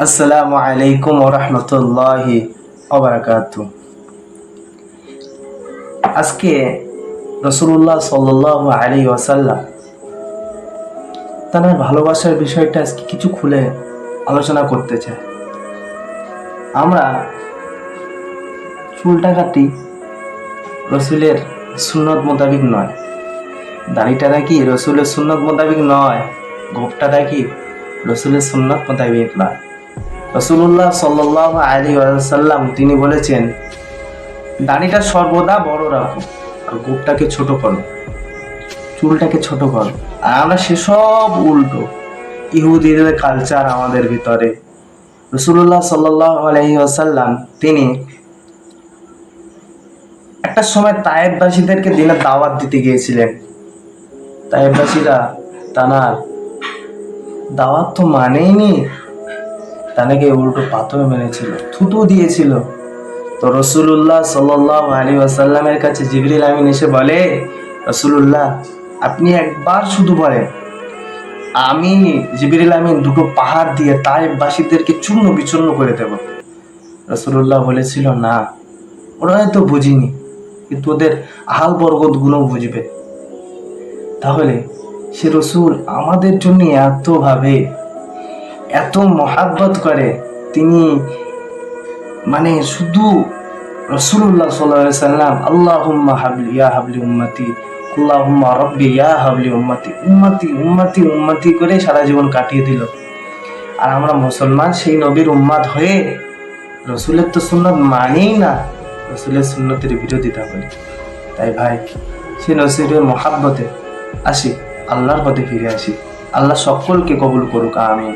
আসসালামু আলাইকুম রহমতুল্লাহি অবরাকাতু আজকে রসুল্লাহ সাল্লাহ আলী ওয়াসাল্লাম তার ভালোবাসার বিষয়টা আজকে কিছু খুলে আলোচনা করতে চায়। আমরা চুলটা কাটি রসুলের সুন্নত মোতাবিক নয়। দাড়িটা নাকি রসুলের সুন্নত মোতাবিক নয়, গোপটা নাকি রসুলের সুন্নত মোতাবিক নয়। রসুল্লাহ সাল্লাহ আলী সাল্লাম তিনি বলেছেন, দাড়িটা সর্বদা বড় রাখো আর গোপটাকে ছোট করো। চুলটাকে ছোট করো। আর আমরা সেসব উল্টো, ইহুদিদের কালচার আমাদের ভিতরে। রসুল্লাহ সাল্লাহ আলহি আসাল্লাম তিনি একটা সময় তায়েববাসীদেরকে দিনে দাওয়াত দিতে গিয়েছিলেন। তায়েববাসীরা তানার দাওয়াত তো মানেইনি তানাকে উল্টো পাথর মেরেছিল থুতু দিয়েছিল। তো রসুল্লাহ সাল্লাহ আলী আসাল্লামের কাছে জিবরিল আমিন এসে বলে রসুল্লাহ আপনি একবার শুধু বলেন, আমি জিবরিল আমিন দুটো পাহাড় দিয়ে তাইবাসীদেরকে চূর্ণ বিচূর্ণ করে দেব। রসুল্লাহ বলেছিল, না, ওরা হয়তো বুঝিনি, কিন্তু ওদের আহাল বরগতগুলো বুঝবে। তাহলে সে রসুল আমাদের জন্য এত ভাবে এত মহাব্বত করে তিনি মানে শুধু রসুল্লাহ সাল্লাহ সাল্লাম আল্লাহ হাবলি, ইয়া হাবলি উম্মতি, আল্লাহুম্মা রব্বি, ইয়া হাবলি উম্মতি উম্মতি উম্মতি উম্মতি করে সারা জীবন কাটিয়ে দিল। আর আমরা মুসলমান, সেই নবীর উম্মাদ হয়ে রসুলের তো সুন্নত মানেই না রসুলের সুন্নতের বিরোধিতা করি। তাই ভাই, সে নসিরের মহাব্বতে আসি, আল্লাহর পথে ফিরে আসি। আল্লাহ সকলকে কবুল করুক আমি